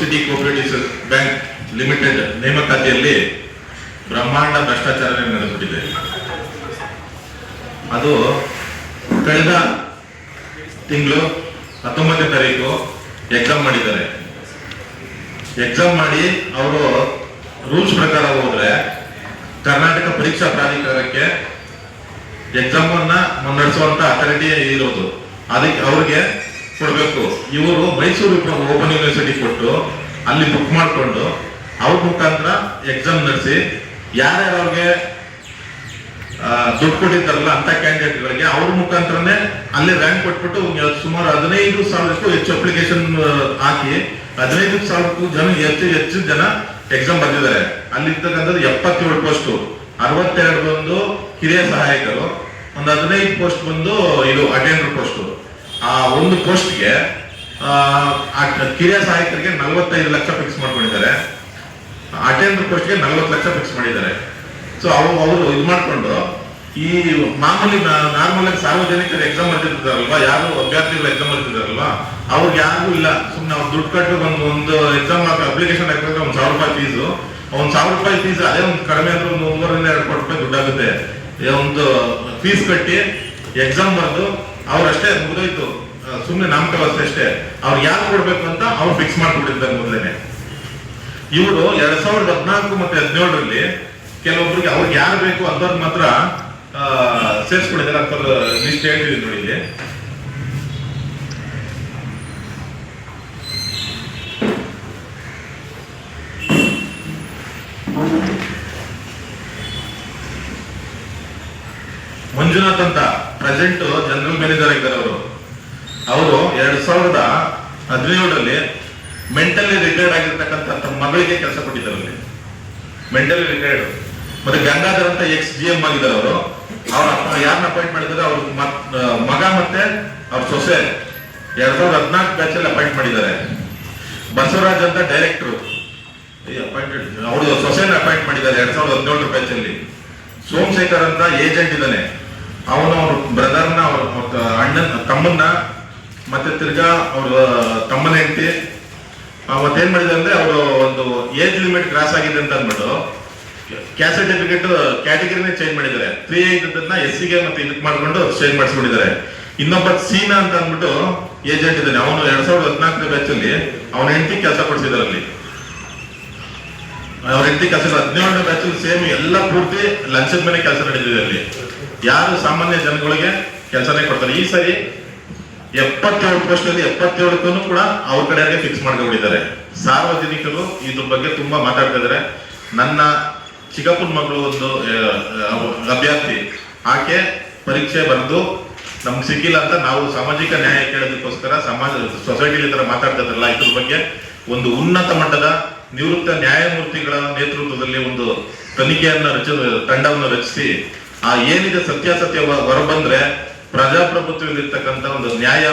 City cooperative bank limited ನೇಮಕಾತಿಯಲ್ಲಿ ಬ್ರಹ್ಮಾಂಡ ಭ್ರಷ್ಟಾಚಾರ ನಡೆದುಬಿಟ್ಟಿದೆ. ಅದು ಕಳೆದ ತಿಂಗಳು ಹತ್ತೊಂಬತ್ತನೇ ತಾರೀಕು ಎಕ್ಸಾಮ್ ಮಾಡಿದ್ದಾರೆ. ಎಕ್ಸಾಮ್ ಮಾಡಿ ಅವರು ರೂಲ್ಸ್ ಪ್ರಕಾರ ಹೋದ್ರೆ ಕರ್ನಾಟಕ ಪರೀಕ್ಷಾ ಪ್ರಾಧಿಕಾರಕ್ಕೆ ಎಕ್ಸಾಮ್ ಅನ್ನ ಮುನ್ನಡೆಸುವಂತ ಅಥಾರಿಟಿ ಇರೋದು. ಅದಕ್ಕೆ ಅವ್ರಿಗೆ ಕೊಡ್ಬೇಕು. ಇವರು ಮೈಸೂರು ಓಪನ್ ಯೂನಿವರ್ಸಿಟಿ ಕೊಟ್ಟು ಅಲ್ಲಿ ಬುಕ್ ಮಾಡಿಕೊಂಡು, ಅವ್ರ ಮುಖಾಂತರ ಎಕ್ಸಾಮ್ ನಡೆಸಿ, ಯಾರ್ಯಾರವ್ರಿಗೆ ದುಡ್ಡು ಕೊಟ್ಟಿದ್ದಾರಲ್ಲ ಅಂತ ಕ್ಯಾಂಡಿಡೇಟ್ಗಳಿಗೆ ಅವ್ರ ಮುಖಾಂತರನೇ ಅಲ್ಲಿ ರ್ಯಾಂಕ್ ಕೊಟ್ಬಿಟ್ಟು ಸುಮಾರು ಹದಿನೈದು ಸಾವಿರಕ್ಕೂ ಹೆಚ್ಚು ಅಪ್ಲಿಕೇಶನ್ ಹಾಕಿ ಹದಿನೈದು ಸಾವಿರಕ್ಕೂ ಜನ ಹೆಚ್ಚು ಹೆಚ್ಚು ಜನ ಎಕ್ಸಾಮ್ ಬರ್ದಿದ್ದಾರೆ. ಅಲ್ಲಿರ್ತಕ್ಕಂಥದ್ದು ಎಪ್ಪತ್ತೇಳು ಪೋಸ್ಟ್ ಅರವತ್ತೆರಡು ಬಂದು ಕಿರಿಯ ಸಹಾಯಕರು, ಒಂದು ಹದಿನೈದು ಪೋಸ್ಟ್ ಬಂದು ಇದು ಅಟೆಂಡರ್ ಪೋಸ್ಟ್ ಆ ಒಂದು ಪೋಸ್ಟ್ಗೆ ಕಿರಿಯ ಸಹಾಯಕರಿಗೆ ನಲವತ್ತೈದು ಲಕ್ಷ ಫಿಕ್ಸ್ ಮಾಡ್ಕೊಂಡಿದ್ದಾರೆ. ಅಟೆಂಡರ್ ಪೋಸ್ಟ್ಗೆ ನಲವತ್ತು ಲಕ್ಷ ಫಿಕ್ಸ್ ಮಾಡಿದ್ದಾರೆ. ಸೊ ಅವರು ಅವರು ಇದು ಮಾಡಿಕೊಂಡು, ಈ ಮಾಮೂಲಿ ನಾರ್ಮಲ್ ಆಗಿ ಸಾರ್ವಜನಿಕರು ಎಕ್ಸಾಮ್ ಬರ್ತಿರ್ತಾರಲ್ವಾ ಯಾರು ಅಭ್ಯರ್ಥಿಗಳು ಎಕ್ಸಾಮ್ ಬರ್ತಿದಾರಲ್ವಾ ಅವ್ರಿಗೆ ಯಾರು ಇಲ್ಲ. ಸುಮ್ಮನೆ ಅವ್ರು ದುಡ್ಡು ಕಟ್ಟು ಒಂದು ಒಂದು ಎಕ್ಸಾಮ್ ಅಪ್ಲಿಕೇಶನ್ ಹಾಕಿದ್ರೆ ಒಂದು ಸಾವಿರ ರೂಪಾಯಿ ಫೀಸು ಒಂದು ಸಾವಿರ ರೂಪಾಯಿ ಫೀಸ್ ಅದೇ ಒಂದು ಕಡಿಮೆ ಅಂದ್ರೆ ಒಂದು ಒಂದೂವರೆ ಎರಡು ಕೋಟಿ ರೂಪಾಯಿ ದುಡ್ಡಾಗುತ್ತೆ ಒಂದು ಫೀಸ್ ಕಟ್ಟಿ ಎಕ್ಸಾಮ್ ಬರೆದು ಅವ್ರಷ್ಟೇ ಮುಗಿದೋಯ್ತು. ಸುಮ್ಮನೆ ನಾಮಕಾವಸ್ಥೆ ಅಷ್ಟೇ. ಅವ್ರು ಯಾರು ಕೊಡ್ಬೇಕು ಅಂತ ಅವ್ರು ಫಿಕ್ಸ್ ಮಾಡ್ಕೊಂಡಿದ್ದಾರೆ ಮೊದಲೇನೆ. ಇವರು ಎರಡ್ ಸಾವಿರದ ಹದಿನಾಲ್ಕು ಮತ್ತೆ ಹದಿನೇಳರಲ್ಲಿ ಕೆಲವೊಬ್ಬರಿಗೆ ಅವ್ರಿಗೆ ಯಾರು ಬೇಕು ಅಂತವ್ರ ಮಾತ್ರ ಸೇರ್ಸ್ಕೊಂಡಿದ್ದಾರೆ ಅಂತ ಲಿಸ್ಟ್ ಹೇಳ್ತೀವಿ ನೋಡಿ ಇಲ್ಲಿ. ಮಂಜುನಾಥ್ ಅಂತ. ಪ್ರೆಸೆಂಟ್ ಜನರಲ್ ಮ್ಯಾನೇಜರ್ ಆಗಿದ್ದಾರೆ ಅವರು. ಅವರು ಎರಡ್ ಸಾವಿರದ ಹದಿನೇಳರಲ್ಲಿ ಮೆಂಟಲಿ ರಿಟೈರ್ಡ್ ಆಗಿರ್ತಕ್ಕಂಥ ತಮ್ಮ ಮಗಳಿಗೆ ಕೆಲಸ ಕೊಟ್ಟಿದ್ದಾರೆ ಅಲ್ಲಿ. ಮೆಂಟಲಿ ರಿಟೈರ್ಡ್ ಮತ್ತೆ ಗಂಗಾಧರ್ ಅಂತ ಎಕ್ಸ್ ಜಿ ಎಂ ಆಗಿದ್ದಾರೆ ಅವರು. ಅವ್ರ ಯಾರನ್ನ ಅಪಾಯಿಂಟ್ ಮಾಡಿದ್ದಾರೆ? ಅವ್ರ ಮಗ ಮತ್ತೆ ಅವ್ರ ಸೊಸೆ. ಎರಡ್ ಸಾವಿರದ ಹದಿನಾಲ್ಕು ಬ್ಯಾಚ್ ಅಲ್ಲಿ ಅಪಾಯಿಂಟ್ ಮಾಡಿದ್ದಾರೆ. ಬಸವರಾಜ್ ಅಂತ ಡೈರೆಕ್ಟರ್ ಅಪಾಯಿಂಟೆಡ್ ಅವರು ಸೊಸೆನ ಅಪಾಯಿಂಟ್ ಮಾಡಿದ್ದಾರೆ ಎರಡ್ ಸಾವಿರದ ಹದಿನೇಳರ ಬ್ಯಾಚ್ ಅಲ್ಲಿ. ಸೋಮಶೇಖರ್ ಅಂತ ಏಜೆಂಟ್ ಇದ್ದಾನೆ. ಅವನು ಅಣ್ಣನ ತಮ್ಮನ್ನ, ಮತ್ತೆ ತಿರ್ಗಾ ಅವ್ರ, ತಮ್ಮನ ಹೆಂಡತಿ. ಮತ್ತೇನ್ ಮಾಡಿದ್ರು ಅಂದ್ರೆ ಅವರು ಒಂದು ಏಜ್ ಲಿಮಿಟ್ ಕ್ರಾಸ್ ಆಗಿದೆ ಅಂತ ಅಂದ್ಬಿಟ್ಟು ಕ್ಯಾಸ್ಟ್ ಸರ್ಟಿಫಿಕೇಟ್ ಕ್ಯಾಟಗರಿನೇ ಚೇಂಜ್ ಮಾಡಿದ್ದಾರೆ. ತ್ರೀ ಅಂತದನ್ನ ಎಸ್ಗೆ ಮತ್ತೆ ಇದಕ್ಕೆ ಮಾಡ್ಕೊಂಡು ಚೇಂಜ್ ಮಾಡಿಸ್ಕೊಂಡಿದ್ದಾರೆ ಇನ್ನೊಬ್ಬ ಸೀನಾ ಅಂತ ಅಂದ್ಬಿಟ್ಟು ಏಜೆಂಟ್ ಇದ್ದಾನೆ. ಅವನು ಎರಡ್ ಸಾವಿರದ ಹದಿನಾಲ್ಕನೇ ಬ್ಯಾಚ್ ಅಲ್ಲಿ ಅವನ ಹೆಂಡತಿ ಕೆಲಸ ಕೊಡಿಸಿದ್ದಾರೆ ಅಲ್ಲಿ. ಅವ್ರ ಹೆಂಡತಿ ಕೆಲಸ ಹದಿನೇಳನೇ ಬ್ಯಾಚ್ ಸೇಮ್ ಎಲ್ಲ ಪೂರ್ತಿ ಲಂಚದ ಮೇಲೆ ಕೆಲಸ ನಡೆದಿದೆ ಅಲ್ಲಿ. ಯಾರು ಸಾಮಾನ್ಯ ಜನಗಳಿಗೆ ಕೆಲಸನೇ ಕೊಡ್ತಾರೆ. ಈ ಸರಿ ಎಪ್ಪತ್ತೇಳು ಪೋಸ್ಟ್ ಅಲ್ಲಿ ಎಪ್ಪತ್ತೇಳಕ್ಕೂ ಕೂಡ ಅವ್ರ ಕಡೆಗೆ ಫಿಕ್ಸ್ ಮಾಡ್ಕೊಂಡಿದ್ದಾರೆ ಸಾರ್ವಜನಿಕರು ಇದ್ರ ಬಗ್ಗೆ ತುಂಬಾ ಮಾತಾಡ್ತಾ ಇದ್ದಾರೆ ನನ್ನ ಚಿಕ್ಕಪ್ಪನ ಮಗಳು ಒಂದು ಅಭ್ಯರ್ಥಿ. ಆಕೆ ಪರೀಕ್ಷೆ ಬರೆದು ನಮ್ಗೆ ಸಿಕ್ಕಿಲ್ಲ ಅಂತ ನಾವು ಸಾಮಾಜಿಕ ನ್ಯಾಯ ಕೇಳೋದಕ್ಕೋಸ್ಕರ ಸಮಾಜ ಸೊಸೈಟಿಲಿ ತರ ಮಾತಾಡ್ತಾ ಇದ್ರಲ್ಲ, ಇದ್ರ ಬಗ್ಗೆ ಒಂದು ಉನ್ನತ ಮಟ್ಟದ ನಿವೃತ್ತ ನ್ಯಾಯಮೂರ್ತಿಗಳ ನೇತೃತ್ವದಲ್ಲಿ ಒಂದು ತನಿಖೆಯನ್ನ ರಚ ತಂಡವನ್ನು ರಚಿಸಿ, ಆ ಏನಿದೆ ಸತ್ಯಾಸತ್ಯ ಹೊರಬಂದ್ರೆ ಪ್ರಜಾಪ್ರಭುತ್ವದಲ್ಲಿರ್ತಕ್ಕಂಥ ಒಂದು ನ್ಯಾಯ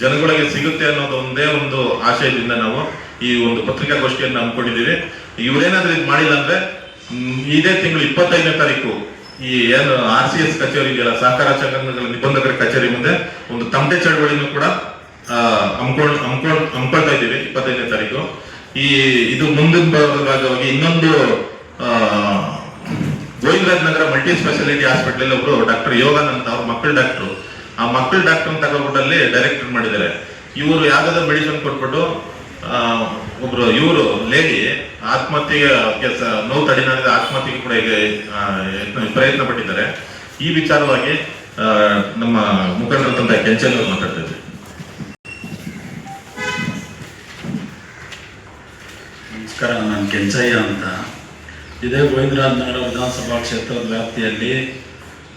ಜನಗಳಿಗೆ ಸಿಗುತ್ತೆ ಅನ್ನೋದು ಒಂದೇ ಒಂದು ಆಶಯದಿಂದ ನಾವು ಈ ಒಂದು ಪತ್ರಿಕಾಗೋಷ್ಠಿಯನ್ನು ಹಮ್ಮಿಕೊಂಡಿದ್ದೀವಿ. ಇವರೇನಾದ್ರೂ ಇದು ಮಾಡಿಲ್ಲ ಅಂದ್ರೆ ಇದೇ ತಿಂಗಳು ಇಪ್ಪತ್ತೈದನೇ ತಾರೀಕು ಈ ಏನು ಆರ್ ಸಿ ಎಸ್ ಕಚೇರಿ ಇದೆಯಲ್ಲ ಸಹಕಾರ ಸಂಘಗಳ ನಿಬಂಧಕರ ಕಚೇರಿ ಮುಂದೆ ಒಂದು ತಮಟೆ ಚಳವಳಿನೂ ಕೂಡ ಹಮ್ಕೊಂಡ್ ಹಮ್ಕೊಂಡ್ ಹಮ್ಕೊಳ್ತಾ ಇದ್ದೀವಿ ಇಪ್ಪತ್ತೈದನೇ ತಾರೀಕು. ಈ, ಇದು ಮುಂದಿನ ಭಾಗವಾಗಿ ಇನ್ನೊಂದು Govindaraj Nagar multi speciality hospital ಒಬ್ರು ಡಾಕ್ಟರ್ ಯೋಗನ್ ಅಂತ ಅವ್ರ ಮಕ್ಕಳ ಡಾಕ್ಟರ್ ಆ ಮಕ್ಕಳ ಡಾಕ್ಟರ್ ತಗೊಂಡಲ್ಲಿ ಡೈರೆಕ್ಟರ್ ಮಾಡಿದ್ದಾರೆ. ಇವರು ಯಾವ್ದಾದ್ರು ಮೆಡಿಸನ್ ಕೊಟ್ಬಿಟ್ಟು ಆ, ಒಬ್ರು ಇವರು ಲೇಡಿ ಆತ್ಮಹತ್ಯೆಗೆ ಕೆಲಸ ನೋವು ತಡಿನಾಡಿದ ಆತ್ಮಹತ್ಯೆಗೆ ಕೂಡ ಈಗ ಪ್ರಯತ್ನ ಪಟ್ಟಿದ್ದಾರೆ. ಈ ವಿಚಾರವಾಗಿ ನಮ್ಮ ಮುಖಂಡರಂತ ಕೆಂಚಲ್ ಮಾತಾಡ್ತಾ ಇದ್ದಾರೆ. ನಮಸ್ಕಾರ ನಾನು ಕೆಂಚಯ್ಯ ಅಂತ. ಇದೇ ಗೋವಿಂದರಾಜ್ ನಗರ ವಿಧಾನಸಭಾ ಕ್ಷೇತ್ರದ ವ್ಯಾಪ್ತಿಯಲ್ಲಿ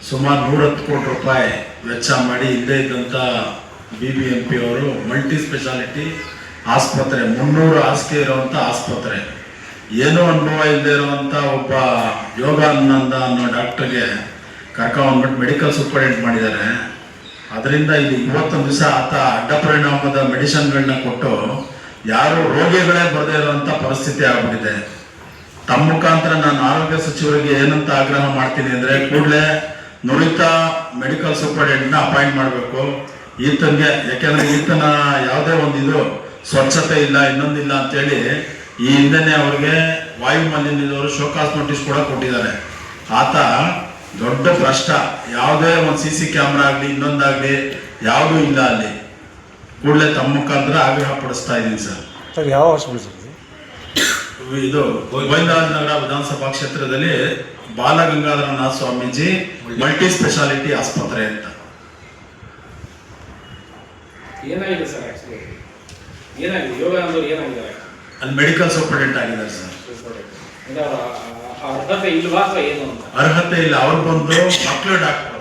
ಸುಮಾರು ನೂರತ್ತು ಕೋಟಿ ರೂಪಾಯಿ ವೆಚ್ಚ ಮಾಡಿ ಇಲ್ಲೇ ಇದ್ದಂಥ ಬಿ ಬಿ ಎಂ ಪಿ ಅವರು ಮಲ್ಟಿ ಸ್ಪೆಷಾಲಿಟಿ ಆಸ್ಪತ್ರೆ, ಮುನ್ನೂರು ಹಾಸಿಗೆ ಇರುವಂಥ ಆಸ್ಪತ್ರೆ. ಏನೋ ಅನುಭವ ಇಲ್ಲದೆ ಇರುವಂಥ ಒಬ್ಬ ಯೋಗಾನಂದ ಅನ್ನೋ ಡಾಕ್ಟರ್ಗೆ ಕರ್ಕೊಂಡ್ಬಿಟ್ಟು ಮೆಡಿಕಲ್ ಸೂಪರಿಂಟೆಂಟ್ ಮಾಡಿದ್ದಾರೆ. ಅದರಿಂದ ಇಲ್ಲಿ ಇವತ್ತೊಂದು ದಿವಸ ಆತ ಅಡ್ಡ ಪರಿಣಾಮದ ಮೆಡಿಸನ್ಗಳನ್ನ ಕೊಟ್ಟು ಯಾರು ರೋಗಿಗಳೇ ಬರದೇ ಇರುವಂಥ ಪರಿಸ್ಥಿತಿ ಆಗ್ಬಿಟ್ಟಿದೆ. ತಮ್ಮ ಮುಖಾಂತರ ನಾನು ಆರೋಗ್ಯ ಸಚಿವರಿಗೆ ಏನಂತ ಆಗ್ರಹ ಮಾಡ್ತೀನಿ ಅಂದ್ರೆ ಕೂಡಲೇ ನುರಿತ ಮೆಡಿಕಲ್ ಸೂಪರಿಂಟೆಂಟ್ನ ಅಪಾಯಿಂಟ್ ಮಾಡಬೇಕು. ಈತನ್ಗೆ, ಯಾಕೆಂದ್ರೆ ಈತನ ಯಾವುದೇ ಒಂದು ಇದು ಸ್ವಚ್ಛತೆ ಇಲ್ಲ, ಇನ್ನೊಂದಿಲ್ಲ ಅಂತೇಳಿ ಈ ಹಿಂದೆನೆ ಅವ್ರಿಗೆ ವಾಯು ಮಾಲಿನ್ಯದವರು ಶೋಕಾಸ್ ನೋಟಿಸ್ ಕೂಡ ಕೊಟ್ಟಿದ್ದಾರೆ. ಆತ ದೊಡ್ಡ ಭ್ರಷ್ಟ. ಯಾವುದೇ ಒಂದು ಸಿ ಸಿ ಕ್ಯಾಮ್ರಾ ಆಗಲಿ, ಇನ್ನೊಂದಾಗಲಿ, ಯಾವುದೂ ಇಲ್ಲ ಅಲ್ಲಿ. ಕೂಡಲೇ ತಮ್ಮ ಮುಖಾಂತರ ಆಗ್ರಹ ಪಡಿಸ್ತಾ ಇದ್ದೀನಿ ಸರ್. ಯಾವ ಸರ್? ಇದು? ಇದು ಗೋವಿಂದರಾಜನಗರ ವಿಧಾನಸಭಾ ಕ್ಷೇತ್ರದಲ್ಲಿ ಬಾಲಗಂಗಾಧರನಾಥ ಸ್ವಾಮೀಜಿ ಮಲ್ಟಿ ಸ್ಪೆಷಾಲಿಟಿ ಆಸ್ಪತ್ರೆ ಅಂತ. ಏನಾಗಿದೆ ಸರ್ ಆಕ್ಚುಲಿ ಏನಾಗಿದೆ? ಯೋಗ ಅಂದ್ರೆ ಏನಾಗಿದೆ? ಅಲ್ಲಿ ಮೆಡಿಕಲ್ ಸೂಪರ್ಡೆಂಟ್ ಆಗಿದ್ದಾರೆ ಸರ್. ಅರ್ಹತೆ ಇಲ್ವಾ ಅಥವಾ ಏನು ಅಂತ? ಅರ್ಹತೆ ಇಲ್ಲ. ಅವ್ರು ಬಂದು ಮಕ್ಕಳು ಡಾಕ್ಟರ್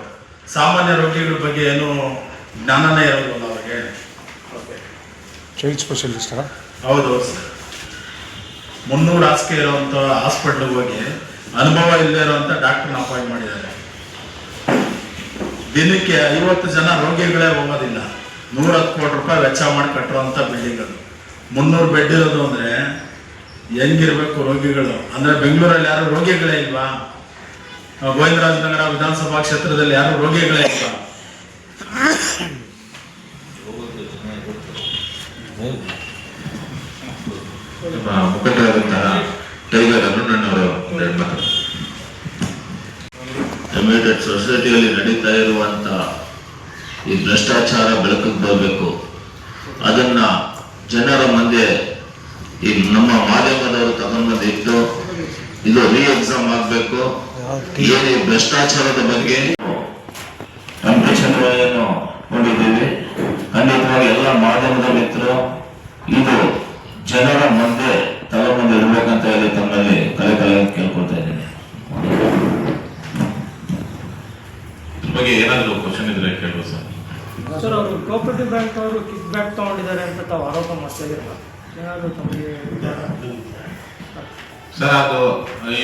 ಸಾಮಾನ್ಯ ರೋಗಿಗಳ ಬಗ್ಗೆ ಏನು ಜ್ಞಾನನೇ ಇರೋದಿಲ್ಲ ಅವ್ರಿಗೆ. ಓಕೆ ಚೈಲ್ಡ್ ಸ್ಪೆಷಲಿಸ್ಟ್ ಹೌದು ಸರ್. ಮುನ್ನೂರು ಹಾಸಿಗೆ ಇರುವಂತ ಹಾಸ್ಪಿಟ್ಲಿಗೆ ಹೋಗಿ ಅನುಭವ ಇಲ್ಲದೆ ಇರುವಂತ ಡಾಕ್ಟರ್ನ ಅಪಾಯಿಂಟ್ ಮಾಡಿದ್ದಾರೆ. ದಿನಕ್ಕೆ ಐವತ್ತು ಜನ ರೋಗಿಗಳೇ ಹೋಗೋದಿಲ್ಲ. ನೂರ ಹತ್ತು ಕೋಟಿ ರೂಪಾಯಿ ವೆಚ್ಚ ಮಾಡಿ ಕಟ್ಟಿರುವಂತ ಬಿಲ್ಡಿಂಗ್ ಅದು. ಮುನ್ನೂರು ಬೆಡ್ ಇರೋದು ಅಂದ್ರೆ ಹೆಂಗಿರ್ಬೇಕು ರೋಗಿಗಳು? ಅಂದ್ರೆ ಬೆಂಗಳೂರಲ್ಲಿ ಯಾರು ರೋಗಿಗಳೇ ಇಲ್ವಾ? ಗೋವಿಂದರಾಜನಗರ ವಿಧಾನಸಭಾ ಕ್ಷೇತ್ರದಲ್ಲಿ ಯಾರು ರೋಗಿಗಳೇ ಇಲ್ವಾ? ಎಮಿಟೆಡ್ ಸೊಸೈಟಿಯಲ್ಲಿ ನಡೀತಾ ಇರುವಂತ ಈ ಭ್ರಷ್ಟಾಚಾರ ಬೆಳಕಿಗೆ ಬರಬೇಕು. ಅದನ್ನ ಜನರ ಮುಂದೆ ಈ ನಮ್ಮ ಮಾಧ್ಯಮದವರು ತಗೊಂಡ್ಬಂದು ಇದು ರೀ ಎಕ್ಸಾಮ್ ಆಗ್ಬೇಕು. ಏನು ಭ್ರಷ್ಟಾಚಾರದ ಬಗ್ಗೆ ಚಂದ್ರಯ್ಯನು ನೋಡಿದ್ದೀವಿ ಖಂಡಿತವಾಗಿ ಎಲ್ಲ ಮಾಧ್ಯಮದ ಮಿತ್ರರು, ಇದು ಜನರ ಮುಂದೆ ತಗೊಂಡ್ಬಂದು ಇರ್ಬೇಕಂತ ಹೇಳಿ ತಮ್ಮಲ್ಲಿ ಕಲೆ ಕಲೆ ಕೇಳ್ಕೊಳ್ತಾ ಇದ್ದೀನಿ ಇದ್ರ ಬಗ್ಗೆ ಏನಾದರೂ ಕ್ವಶನ್ ಇದ್ರೆ ಕೇಳುವ ಸರ್. ಸರ್ ಅವರು ಕೋಪರೇಟಿವ್ ಬ್ಯಾಂಕ್ ಅವರು ಕಿಕ್ ಬ್ಯಾಕ್ ತಗೊಂಡಿದ್ದಾರೆ ಅಂತ ತಾವು ಆರೋಪ ಮಾಡ್ತಾ ಇದ್ದೀರಲ್ಲ ಏನಾದರೂ ತಮಗೆ ಸರ್ ಅದು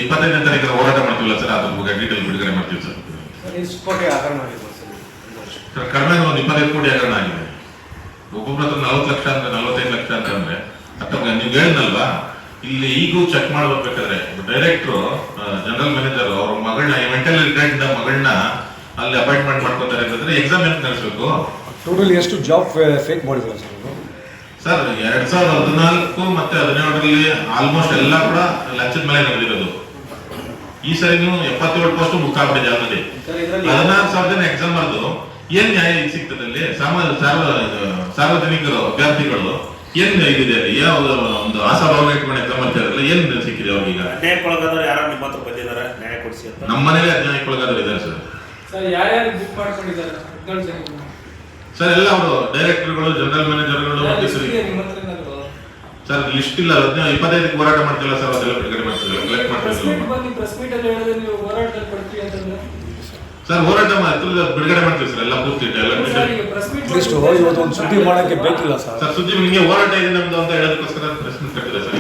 ಇಪ್ಪತ್ತೈದನೇ ತಾರೀಕಿನ ಹೋರಾಟ ಮಾಡ್ತೀವಲ್ಲ ಸರ್ ಅದ್ರ ಬಗ್ಗೆ ಡೀಟೇಲ್ ಬಿಡುಗಡೆ ಮಾಡ್ತೀವಿ ಸರ್. ಎಷ್ಟು ಕೋಟಿ ಹಗರಣ ಆಗಿದೆ ಸರ್? ಸರ್ ಕಡಿಮೆ ಅಂದ್ರೆ ಒಂದು ಇಪ್ಪತ್ತೈದು ಕೋಟಿ ಹಗರಣ ಆಗಿದೆ. ಒಬ್ಬೊಬ್ಬರ ಹತ್ರ ನಲ್ವತ್ತು ಲಕ್ಷ ಅಂದ್ರೆ ನಲ್ವತ್ತೈದು ಲಕ್ಷ ಅಂತ ಅಂದ್ರೆ ಅಥವಾ ನೀವು ಹೇಳಿದ್ನಲ್ವಾ? ಇಲ್ಲಿ ಈಗೂ ಚೆಕ್ ಮಾಡ್ಬೇಕಾದ್ರೆ ಡೈರೆಕ್ಟ್ರು ಜನರಲ್ ಮ್ಯಾನೇಜರ್ ಅವ್ರ ಮಗಳನ್ನ ಮೆಂಟಲ್ ಇಂದ ಮಗಳನ್ನ ಅಲ್ಲಿ ಅಪಾಯಿಂಟ್ಮೆಂಟ್ ಮಾಡ್ಕೊತಾರೆ ಅಂತಂದ್ರೆ ಎಕ್ಸಾಮ್ ಏನು ನಡೆಸಬೇಕು? ಟೋಟಲ್ ಎಷ್ಟು ಜಾಬ್ ಫೇಕ್ ಮಾಡಿದ್ದಾರೆ ಸರ್ ಅವರು ಸರ್ ಎರಡ್ ಸಾವಿರದ ಹದಿನಾಲ್ಕು ಮತ್ತೆ ಹದಿನೇಳರಲ್ಲಿ ಆಲ್ಮೋಸ್ಟ್ ಎಲ್ಲ ಕೂಡ ಲಂಚದ ಮೇಲೆ ನಡೆದಿರೋದು. ಈ ಸರಿ ನೀವು ಎಪ್ಪತ್ತೇಳು ಪೋಸ್ಟ್ ಸರ್ ಇದರಲ್ಲಿ ಹದಿನಾರು ಸಾವಿರ ಜನ ಎಕ್ಸಾಮ್ ಬರೆದು ಏನ್ ನ್ಯಾಯ ಸಿಗ್ತದೆ ಅಲ್ಲಿ? ಸಾಮಾನ್ಯ ಸಾರ್ವಜನಿಕರು ಅಭ್ಯರ್ಥಿಗಳು ಏನ್ ಇದಿದೆ ಅಲ್ಲಿ? ಯಾವ ಒಂದು ಆಸಾಭಾವನೆ ಇಟ್ಕೊಂಡು ಎಕ್ಸಾಮ್ ಏನು ಏನ್ ಸಿಕ್ಕಿದೆ ಅವ್ರಿಗೆ ನ್ಯಾಯಕ್ಕೊಳಗಾದವ್ರು ಯಾರೋ ನಿಮ್ಮ ಹತ್ರ ಬಂದಿದ್ದಾರೆ ನ್ಯಾಯ ಕೊಡಿಸಿ ಅಂತ. ನಮ್ಮ ಮನೇಲಿ ಅಜ್ಞಾನಿಕೊಳಗಾದ್ರು ಇದ್ದಾರೆ ಸರ್ ಸರ್ ಯಾರ್ಯಾರು ಬುಕ್ ಮಾಡ್ಕೊಂಡಿದ್ದಾರೆ? ಹದಿನೇಳು ಜನ. ಸರ್ ಎಲ್ಲ ಅವರು ಡೈರೆಕ್ಟರ್ಗಳು ಜನರಲ್ ಮ್ಯಾನೇಜರ್ಗಳು ಮತ್ತೆ ಸರಿ. ನಿಮ್ಮ ಹತ್ರ ಏನಾದ್ರು? ಸರ್ ಲಿಸ್ಟ್ ಇಲ್ಲ. ಹದಿನೈದು ಇಪ್ಪತ್ತೈದಕ್ಕೆ ಹೋರಾಟ ಮಾಡ್ತಿಲ್ಲ ಸರ್ ಅದೆಲ್ಲ ಬಿಡುಗಡೆ ಮಾಡ್ತಿಲ್ಲ ಕಲೆಕ್ಟ್ ಪ್ರೆಸ್ ಮೀಟ್ ಮಾಡ್ತಿಲ್ಲ ಬಂದು ಪ್ರೆಸ್ ಮೀಟ್ ಅಲ್ಲಿ ಹೇಳಿದ್ರೆ ನೀವು ಹೋರಾಟದಲ್ಲಿ ಪಡ್ತೀವಿ ಅಂತಂದ್ರೆ? ಸರ್ ಹೋರಾಟ ಮಾಡ್ತಿಲ್ಲ ಬಿಡುಗಡೆ ಮಾಡ್ತೀವಿ ಸರ್ ಎಲ್ಲ ಪೂರ್ತಿ ಎಲ್ಲ ಸರ್ detail. ಈಗ ಪ್ರೆಸ್ ಮೀಟ್ ಅಟ್ಲೀಸ್ಟ್ ಹೋಗಿ ಇವತ್ತು ಒಂದು ಸುದ್ದಿ ಮಾಡೋಕ್ಕೆ ಬೇಕಿಲ್ಲ ಸರ್ ಸರ್ ಸುದ್ದಿ ನಿಮಗೆ ಹೋರಾಟ ಇದೆ ನಮ್ದು ಅಂತ ಹೇಳೋದಕ್ಕೋಸ್ಕರ ಪ್ರೆಸ್ ಮೀಟ್ ಕಟ್ಟಿದೆ ಸರ್